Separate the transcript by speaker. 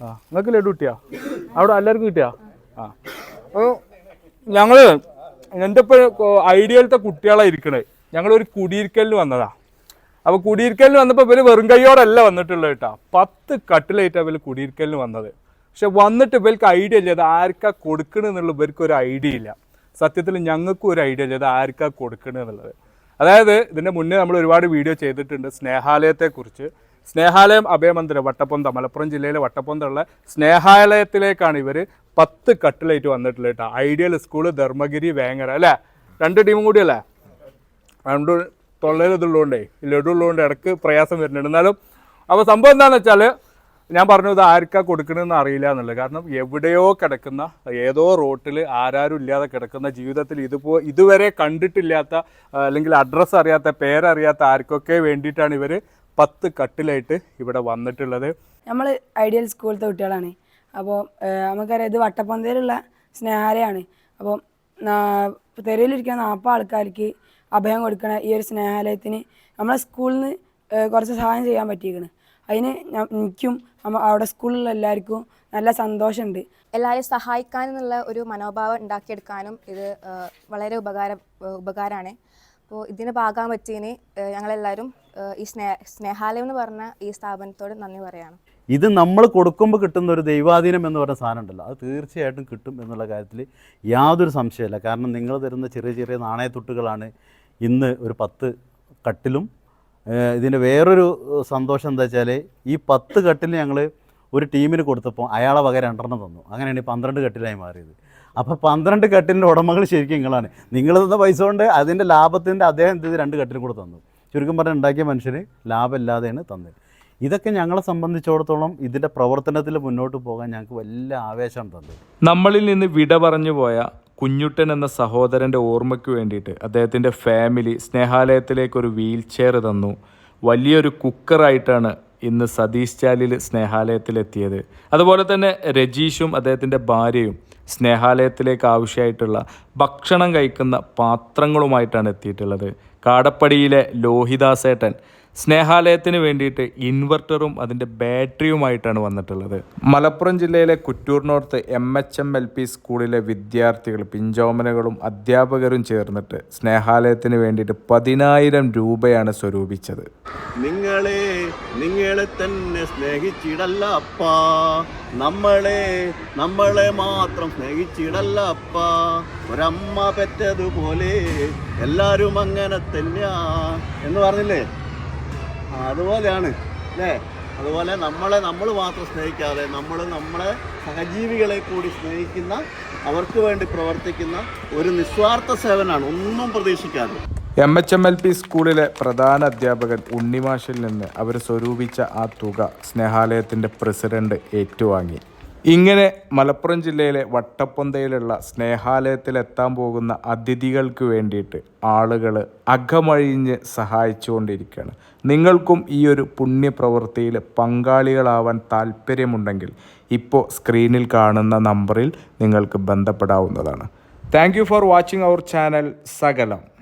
Speaker 1: ആ നിങ്ങൾക്ക് ലഡു കിട്ടിയാ? അവിടെ എല്ലാവർക്കും കിട്ടിയാ? ആ. ഞങ്ങൾ എന്റെ ഇപ്പോൾ ഐഡിയലത്തെ കുട്ടികളാണ് ഇരിക്കണേ. ഞങ്ങളൊരു കുടിയിരിക്കലിന് വന്നതാ. അപ്പോൾ കുടിയിരിക്കലിന് വന്നപ്പോൾ ഇവർ വെറും കൈയോടല്ല വന്നിട്ടുള്ളത് കേട്ടോ. പത്ത് കട്ടിലായിട്ടാണ് ഇവർ കുടിയിരിക്കലിന് വന്നത്. പക്ഷെ വന്നിട്ട് ഇവർക്ക് ഐഡിയ ഇല്ല അത് ആർക്കാ കൊടുക്കണെന്നുള്ള ഇവർക്ക് ഒരു ഐഡിയ ഇല്ല. സത്യത്തിൽ ഞങ്ങൾക്കും ഒരു ഐഡിയ ഇല്ല അത് ആർക്കാ കൊടുക്കണെന്നുള്ളത് അതായത് ഇതിന്റെ മുന്നേ നമ്മൾ ഒരുപാട് വീഡിയോ ചെയ്തിട്ടുണ്ട് സ്നേഹാലയത്തെക്കുറിച്ച്. സ്നേഹാലയം അഭയമന്ദിരം വട്ടപ്പൊന്ത മലപ്പുറം ജില്ലയിലെ വട്ടപ്പൊന്തയുള്ള സ്നേഹാലയത്തിലേക്കാണ് ഇവർ പത്ത് കട്ടിലേറ്റ് വന്നിട്ടുള്ളത് കേട്ടോ. ഐഡിയൽ സ്കൂൾ ധർമ്മഗിരി വേങ്ങര അല്ലേ? രണ്ട് ടീമും കൂടിയല്ലേ രണ്ട് തൊള്ളയിൽ ഇതുള്ളതുകൊണ്ടേ ലഡു ഉള്ളതുകൊണ്ട് ഇടയ്ക്ക് പ്രയാസം വരുന്നുണ്ട്. എന്നാലും അപ്പോൾ സംഭവം എന്താണെന്ന് വെച്ചാൽ ഞാൻ പറഞ്ഞു ഇത് ആർക്കാ കൊടുക്കണമെന്ന് അറിയില്ല എന്നുള്ളത്. കാരണം എവിടെയോ കിടക്കുന്ന ഏതോ റോട്ടിൽ ആരാരും ഇല്ലാതെ കിടക്കുന്ന ജീവിതത്തിൽ ഇതുപോ ഇതുവരെ കണ്ടിട്ടില്ലാത്ത അല്ലെങ്കിൽ അഡ്രസ്സ് അറിയാത്ത പേരറിയാത്ത ആർക്കൊക്കെ വേണ്ടിയിട്ടാണ് ഇവർ പത്ത് കട്ടിലായിട്ട് ഇവിടെ വന്നിട്ടുള്ളത്.
Speaker 2: നമ്മൾ ഐഡിയൽ സ്കൂളിലത്തെ കുട്ടികളാണ്. അപ്പോൾ നമുക്കറിയാം ഇത് വട്ടപ്പന്തയിലുള്ള സ്നേഹാലയമാണ് അപ്പോൾ തെരുവിലിരിക്കുന്ന നാൽപ്പത് ആൾക്കാർക്ക് അഭയം കൊടുക്കണ ഈ ഒരു സ്നേഹാലയത്തിന് നമ്മളെ സ്കൂളിൽ നിന്ന് കുറച്ച് സഹായം ചെയ്യാൻ പറ്റിയിരിക്കണ്. അതിന് എനിക്കും അവിടെ സ്കൂളിലുള്ള എല്ലാവർക്കും നല്ല സന്തോഷമുണ്ട്.
Speaker 3: എല്ലാവരെയും സഹായിക്കാനെന്നുള്ള ഒരു മനോഭാവം ഉണ്ടാക്കിയെടുക്കാനും ഇത് വളരെ ഉപകാര ഉപകാരമാണ്. അപ്പോൾ ഇതിന് ഭാഗം പറ്റിയതിന് ഞങ്ങളെല്ലാവരും ഈ സ്നേഹ സ്നേഹാലയം എന്ന് പറഞ്ഞ ഈ സ്ഥാപനത്തോട് നന്ദി പറയാണ്.
Speaker 4: ഇത് നമ്മൾ കൊടുക്കുമ്പോൾ കിട്ടുന്ന ഒരു ദൈവാധീനം എന്ന് പറഞ്ഞ സാധനം ഉണ്ടല്ലോ. അത് തീർച്ചയായിട്ടും കിട്ടും എന്നുള്ള കാര്യത്തിൽ യാതൊരു സംശയമില്ല കാരണം നിങ്ങൾ തരുന്ന ചെറിയ ചെറിയ നാണയത്തുട്ടുകളാണ് ഇന്ന് ഒരു പത്ത് കട്ടിലും. ഇതിന്റെ വേറൊരു സന്തോഷം എന്താ വെച്ചാൽ ഈ പത്ത് കട്ടിൽ ഞങ്ങൾ ഒരു ടീമിന് കൊടുത്തപ്പോൾ അയാളെ വക രണ്ടെണ്ണം തന്നു. അങ്ങനെയാണ് ഈ പന്ത്രണ്ട് കട്ടിലായി മാറിയത്. അപ്പോൾ പന്ത്രണ്ട് കട്ടിലിന്റെ ഉടമകൾ ശരിക്കും നിങ്ങളാണ് നിങ്ങൾ തന്ന പൈസ കൊണ്ട് അതിന്റെ ലാഭത്തിന്റെ അദ്ദേഹം എന്ത് രണ്ട് കട്ടിലും കൂടെ തന്നു. ചുരുക്കം പറഞ്ഞാൽ ഉണ്ടാക്കിയ മനുഷ്യന് ലാഭമില്ലാതെയാണ് തന്നത്. ഇതൊക്കെ ഞങ്ങളെ സംബന്ധിച്ചിടത്തോളം ഇതിന്റെ പ്രവർത്തനത്തിൽ മുന്നോട്ട് പോകാൻ ഞങ്ങൾക്ക് വലിയ ആവേശം തന്നത്.
Speaker 1: നമ്മളിൽ നിന്ന് വിട പറഞ്ഞു പോയ കുഞ്ഞുട്ടൻ എന്ന സഹോദരന്റെ ഓർമ്മയ്ക്ക് വേണ്ടിയിട്ട് അദ്ദേഹത്തിന്റെ ഫാമിലി സ്നേഹാലയത്തിലേക്ക് ഒരു വീൽ ചെയർ തന്നു. വലിയൊരു കുക്കറായിട്ടാണ് ഇന്ന് സതീഷ് ചാലിൽ സ്നേഹാലയത്തിലെത്തിയത്. അതുപോലെ തന്നെ രജീഷും അദ്ദേഹത്തിന്റെ ഭാര്യയും സ്നേഹാലയത്തിലേക്ക് ആവശ്യമായിട്ടുള്ള ഭക്ഷണം കഴിക്കുന്ന പാത്രങ്ങളുമായിട്ടാണ് എത്തിയിട്ടുള്ളത്. കാടപ്പടിയിലെ ലോഹിദാസേട്ടൻ സ്നേഹാലയത്തിന് വേണ്ടിയിട്ട് ഇൻവെർട്ടറും അതിന്റെ ബാറ്ററിയുമായിട്ടാണ് വന്നിട്ടുള്ളത്. മലപ്പുറം ജില്ലയിലെ Kuttur north M H M L P സ്കൂളിലെ വിദ്യാർത്ഥികൾ പിഞ്ചോമനകളും അധ്യാപകരും ചേർന്നിട്ട് സ്നേഹാലയത്തിന് വേണ്ടിയിട്ട് പതിനായിരം രൂപയാണ് സ്വരൂപിച്ചത്.
Speaker 4: നിങ്ങളെ നിങ്ങളെ തന്നെ സ്നേഹിച്ചിടല്ല അപ്പാ. നമ്മളെ നമ്മളെ മാത്രം സ്നേഹിച്ചിടല്ല അപ്പാ. ഒരമ്മ പെറ്റതുപോലെ എല്ലാവരും അങ്ങനെ തന്നെയാ എന്ന് പറഞ്ഞില്ലേ? അതുപോലെയാണ് അല്ലേ? അതുപോലെ നമ്മളെ നമ്മൾ മാത്രം സ്നേഹിക്കാതെ നമ്മൾ നമ്മളെ സഹജീവികളെ കൂടി സ്നേഹിക്കുന്ന അവർക്ക് വേണ്ടി പ്രവർത്തിക്കുന്ന ഒരു നിസ്വാർത്ഥ സേവനാണ്. ഒന്നും പ്രതീക്ഷിക്കാതെ.
Speaker 1: M H M L P സ്കൂളിലെ പ്രധാന അധ്യാപകൻ ഉണ്ണിമാഷിൽ നിന്ന് അവർ സ്വരൂപിച്ച ആ തുക സ്നേഹാലയത്തിന്റെ പ്രസിഡന്റ് ഏറ്റുവാങ്ങി. ഇങ്ങനെ മലപ്പുറം ജില്ലയിലെ വട്ടപ്പൊന്തയിലുള്ള സ്നേഹാലയത്തിലെത്താൻ പോകുന്ന അതിഥികൾക്ക് വേണ്ടിയിട്ട് ആളുകൾ അകമഴിഞ്ഞ് സഹായിച്ചുകൊണ്ടിരിക്കുകയാണ്. നിങ്ങൾക്കും ഈ ഒരു പുണ്യപ്രവൃത്തിയിൽ പങ്കാളികളാവാൻ താല്പര്യമുണ്ടെങ്കിൽ ഇപ്പോൾ സ്ക്രീനിൽ കാണുന്ന നമ്പറിൽ നിങ്ങൾക്ക് ബന്ധപ്പെടാവുന്നതാണ്. Thank for watching our channel സകലം.